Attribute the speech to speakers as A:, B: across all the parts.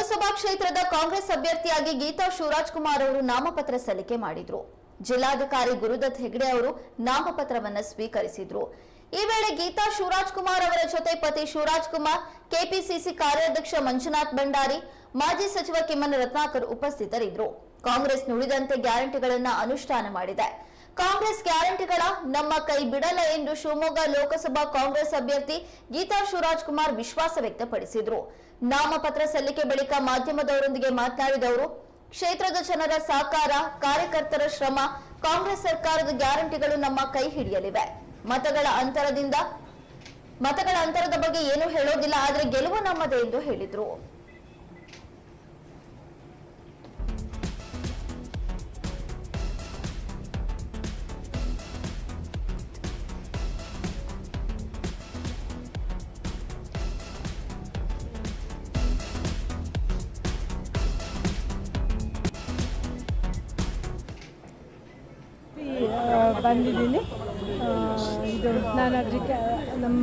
A: ಲೋಕಸಭಾ ಕ್ಷೇತ್ರದ ಕಾಂಗ್ರೆಸ್ ಅಭ್ಯರ್ಥಿಯಾಗಿ ಗೀತಾ ಶಿವರಾಜ್ ಕುಮಾರ್ ಅವರು ನಾಮಪತ್ರ ಸಲ್ಲಿಕೆ ಮಾಡಿದ್ರು. ಜಿಲ್ಲಾಧಿಕಾರಿ ಗುರುದತ್ ಹೆಗ್ಡೆ ಅವರು ನಾಮಪತ್ರವನ್ನ ಸ್ವೀಕರಿಸಿದ್ರು. ಈ ವೇಳೆ ಗೀತಾ ಶಿವರಾಜ್ ಕುಮಾರ್ ಅವರ ಜೊತೆ ಪತಿ ಶಿವರಾಜ್ ಕುಮಾರ್ ಕೆಪಿಸಿಸಿ ಕಾರ್ಯಾಧ್ಯಕ್ಷ ಮಂಜುನಾಥ್ ಭಂಡಾರಿ, ಮಾಜಿ ಸಚಿವ ಕಿಮ್ಮನ ರತ್ನಾಕರ್ ಉಪಸ್ಥಿತರಿದ್ದರು. ಕಾಂಗ್ರೆಸ್ ನುಡಿದಂತೆ ಗ್ಯಾರಂಟಿಗಳನ್ನ ಅನುಷ್ಠಾನ ಮಾಡಿದೆ. ಕಾಂಗ್ರೆಸ್ ಗ್ಯಾರಂಟಿಗಳ ನಮ್ಮ ಕೈ ಬಿಡಲ್ಲ ಎಂದು ಶಿವಮೊಗ್ಗ ಲೋಕಸಭಾ ಕಾಂಗ್ರೆಸ್ ಅಭ್ಯರ್ಥಿ ಗೀತಾ ಶಿವರಾಜ್ ಕುಮಾರ್ ವಿಶ್ವಾಸ ವ್ಯಕ್ತಪಡಿಸಿದ್ರು. ನಾಮಪತ್ರ ಸಲ್ಲಿಕೆ ಬಳಿಕ ಮಾಧ್ಯಮದವರೊಂದಿಗೆ ಮಾತನಾಡಿದ ಅವರು, ಕ್ಷೇತ್ರದ ಜನರ ಸಹಕಾರ, ಕಾರ್ಯಕರ್ತರ ಶ್ರಮ, ಕಾಂಗ್ರೆಸ್ ಸರ್ಕಾರದ ಗ್ಯಾರಂಟಿಗಳು ನಮ್ಮ ಕೈ ಹಿಡಿಯಲಿವೆ. ಮತಗಳ ಅಂತರದಿಂದ, ಮತಗಳ ಅಂತರದ ಬಗ್ಗೆ ಏನು ಹೇಳೋದಿಲ್ಲ, ಆದರೆ ಗೆಲುವು ನಮ್ಮದೇ ಎಂದು ಹೇಳಿದ್ರು.
B: ಬಂದಿದ್ದೀನಿ. ಇದು ನಾನು ನಮ್ಮ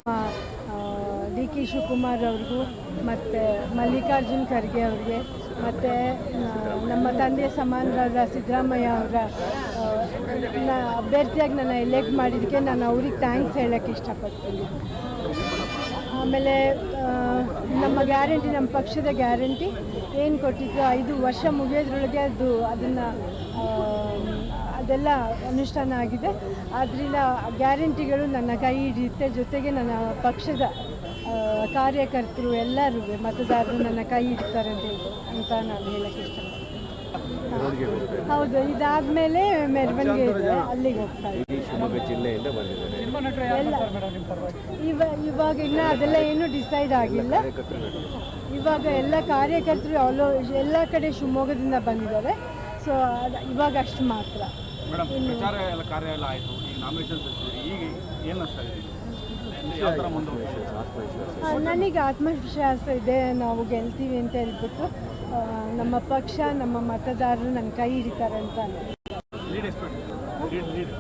B: ಡಿ ಕೆ ಶಿವಕುಮಾರ್ ಅವ್ರಿಗೂ, ಮತ್ತು ಮಲ್ಲಿಕಾರ್ಜುನ್ ಖರ್ಗೆ ಅವ್ರಿಗೆ, ಮತ್ತು ನಮ್ಮ ತಂದೆಯ ಸಮಾನರಾದ ಸಿದ್ದರಾಮಯ್ಯ ಅವರ ಅಭ್ಯರ್ಥಿಯಾಗಿ ನನ್ನ ಎಲೆಕ್ಟ್ ಮಾಡಿದ್ದಕ್ಕೆ ನಾನು ಅವ್ರಿಗೆ ಥ್ಯಾಂಕ್ಸ್ ಹೇಳೋಕ್ಕೆ ಇಷ್ಟಪಡ್ತೀನಿ. ಆಮೇಲೆ ನಮ್ಮ ಗ್ಯಾರಂಟಿ ನಮ್ಮ ಪಕ್ಷದ ಗ್ಯಾರಂಟಿ ಏನು ಕೊಟ್ಟಿದ್ದು, ಐದು ವರ್ಷ ಮುಗಿಯೋದ್ರೊಳಗೆ ಅದು ಅದನ್ನು ಅದೆಲ್ಲ ಅನುಷ್ಠಾನ ಆಗಿದೆ. ಆದ್ದರಿಂದ ಗ್ಯಾರಂಟಿಗಳು ನನ್ನ ಕೈ ಹಿಡಿಯುತ್ತೆ. ಜೊತೆಗೆ ನನ್ನ ಪಕ್ಷದ ಆ, ಕಾರ್ಯಕರ್ತರು ಎಲ್ಲರೂ ಮತದಾರರು ನನ್ನ ಕೈ ಹಿಡಿತಾರೆ ಅಂತ ಹೇಳಿ ಅಂತ ನಾನು ಹೇಳಕ್ಕೆ ಇಷ್ಟಪಡ್ತೀನಿ. ಹೌದು ಇದಾದ್ಮೇಲೆ ಮೆರವಣಿಗೆ ಇದೆ. ಅಲ್ಲಿಗೆ ಹೋಗ್ತಾ ಇವ ಇವಾಗ ಇನ್ನ ಅದೆಲ್ಲ ಏನು ಡಿಸೈಡ್ ಆಗಿಲ್ಲ. ಇವಾಗ ಎಲ್ಲ ಕಾರ್ಯಕರ್ತರು ಎಲ್ಲ ಕಡೆ ಶಿವಮೊಗ್ಗದಿಂದ ಬಂದಿದ್ದಾರೆ. ಸೊ ಇವಾಗ ಅಷ್ಟು ಮಾತ್ರ.
C: ಮೇಡಮ್ ಪ್ರಚಾರ ಎಲ್ಲ ಕಾರ್ಯ ಎಲ್ಲ ಆಯಿತು ಈಗ ನಾಮಿನೇಷನ್ ಸಲ್ಲಿಸಿದ್ರಿ ಈಗ ಏನು ಅನಿಸ್ತಾ ಇದೆ? ಯಾವ ಥರ ಮುಂದುವರಿಸಿ
B: ಆ, ನನಗೆ ಆತ್ಮವಿಶ್ವಾಸ ಇದೆ ನಾವು ಗೆಲ್ತೀವಿ ಅಂತ ಹೇಳ್ಬಿಟ್ಟು ಆ, ನಮ್ಮ ಪಕ್ಷ ನಮ್ಮ ಮತದಾರರು ನನ್ನ ಕೈ ಹಿಡಿತಾರೆ ಅಂತ
C: ಲೀಡ್ ಎಕ್ಸ್ಪೆಕ್ಟ್ ಲೀಡ್ ಲೀಡ್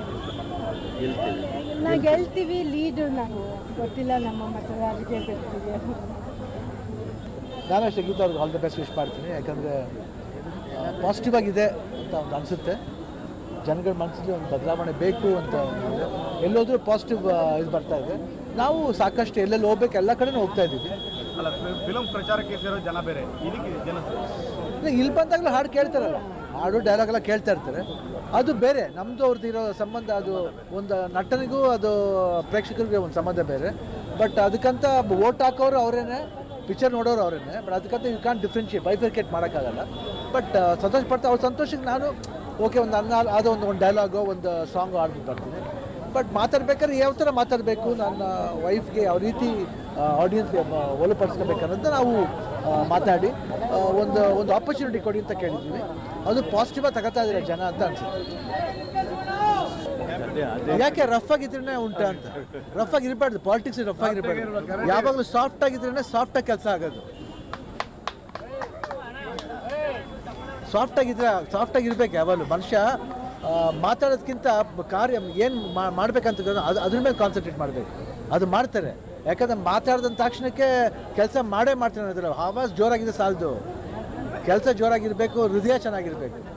B: ನಾ ಗೆಲ್ತೀವಿ ಲೀಡು ನಾವು. ಗೊತ್ತಿಲ್ಲ ನಮ್ಮ ಮತದಾರರಿಗೆ ಗೆಲ್ತೀವಿ
D: ನಾನು ಅಷ್ಟೇ ಗೀತಾ ಅವ್ರಿಗೆ ಆಲ್ ದ ಬೆಸ್ಟ್ ವಿಶ್ ಮಾಡ್ತೀನಿ ಯಾಕಂದರೆ ಪಾಸಿಟಿವ್ ಆಗಿದೆ ಅಂತ ಒಂದು ಅನಿಸುತ್ತೆ. ಜನಗಳ ಮನಸ್ಸಲ್ಲಿ ಒಂದು ಬದಲಾವಣೆ ಬೇಕು ಅಂತ. ಎಲ್ಲೋದ್ರೂ ಪಾಸಿಟಿವ್ ಇದು ಬರ್ತಾ ಇದೆ. ನಾವು ಸಾಕಷ್ಟು ಎಲ್ಲೆಲ್ಲಿ ಹೋಗ್ಬೇಕು ಎಲ್ಲ ಕಡೆನೂ ಹೋಗ್ತಾ ಇದ್ದೀವಿ.
C: ಅಲ್ಲ ಫಿಲಮ್ ಪ್ರಚಾರಕ್ಕೆ ಸೇರೋ ಜನ ಬೇರೆ. ಇದಕ್ಕೆ ಜನ
D: ಇಲ್ಲ ಬಂದಾಗಲೂ ಹಾಡು ಕೇಳ್ತಾರಲ್ಲ. ಹಾಡು ಡೈಲಾಗ್ ಎಲ್ಲ ಕೇಳ್ತಾ ಇರ್ತಾರೆ. ಅದು ಬೇರೆ. ನಮ್ಮದು ಅವ್ರದ್ದು ಇರೋ ಸಂಬಂಧ ಅದು ಒಂದು ನಟನಿಗೂ ಅದು ಪ್ರೇಕ್ಷಕರಿಗೆ ಒಂದು ಸಂಬಂಧ ಬೇರೆ. ಬಟ್ ಅದಕ್ಕಂತ ಓಟ್ ಹಾಕೋರು ಅವರೇನೆ ಪಿಕ್ಚರ್ ನೋಡೋರು ಅವರೇನೆ. ಬಟ್ ಅದಕ್ಕಂತ ಯು ಕಾನ್ ಡಿಫ್ರೆನ್ಶಿಯೇಟ್ ಬೈಫರ್ಕೇಟ್ ಮಾಡೋಕ್ಕಾಗಲ್ಲ. ಬಟ್ ಸಂತೋಷ ಪಡ್ತಾ ಅವ್ರ ಸಂತೋಷಕ್ಕೆ ನಾನು ಓಕೆ, ಒಂದು ಅನ್ನ ಅದೇ ಒಂದು ಒಂದು ಡೈಲಾಗೋ ಒಂದು ಸಾಂಗ್ ಆಡ್ಬಿಟ್ಟು ಬರ್ತೀನಿ. ಬಟ್ ಮಾತಾಡ್ಬೇಕಾದ್ರೆ ಯಾವ ಥರ ಮಾತಾಡಬೇಕು? ನನ್ನ ವೈಫ್ಗೆ ಯಾವ ರೀತಿ ಆಡಿಯನ್ಸ್ಗೆ ಒಲುಪಡಿಸ್ಕೋಬೇಕು ಅನ್ನೋದನ್ನ ನಾವು ಮಾತಾಡಿ ಒಂದು ಒಂದು ಆಪರ್ಚುನಿಟಿ ಕೊಡಿ ಅಂತ ಕೇಳಿದ್ವಿ ಅದು ಪಾಸಿಟಿವಾಗಿ ತಗೋತಾ ಇದ್ದಾರೆ ಜನ ಅಂತ ಅನ್ಸುತ್ತೆ. ಯಾಕೆ ರಫ್ ಆಗಿದ್ರೇ ಉಂಟ ಅಂತ? ರಫ್ ಆಗಿ ಇರಬಾರ್ದು. ಪಾಲಿಟಿಕ್ಸ್ ರಫ್ ಆಗಿ ಇರಬಾರ್ದು ಯಾವಾಗಲೂ ಸಾಫ್ಟ್ ಆಗಿದ್ರೆ ಸಾಫ್ಟ್ ಆಗಿ ಕೆಲಸ ಆಗೋದು. ಸಾಫ್ಟ್ ಆಗಿದ್ರೆ ಸಾಫ್ಟ್ ಆಗಿ ಇರ್ಬೇಕು ಯಾವಾಗಲೂ. ಮನುಷ್ಯ ಮಾತಾಡೋದಕ್ಕಿಂತ ಕಾರ್ಯ ಏನು ಮಾಡ್ಬೇಕಂತ ಅದು, ಅದ್ರ ಮೇಲೆ ಕಾನ್ಸಂಟ್ರೇಟ್ ಮಾಡಬೇಕು. ಅದು ಮಾಡ್ತಾರೆ. ಯಾಕಂದ್ರೆ ಮಾತಾಡಿದ ತಕ್ಷಣಕ್ಕೆ ಕೆಲಸ ಮಾಡೇ ಮಾಡ್ತಾರೆ ಅನ್ನೋದಿಲ್ಲ. ಆವಾಜ್ ಜೋರಾಗಿದೆ ಸಾಲದು. ಕೆಲಸ ಜೋರಾಗಿರಬೇಕು, ಹೃದಯ ಚೆನ್ನಾಗಿರಬೇಕು.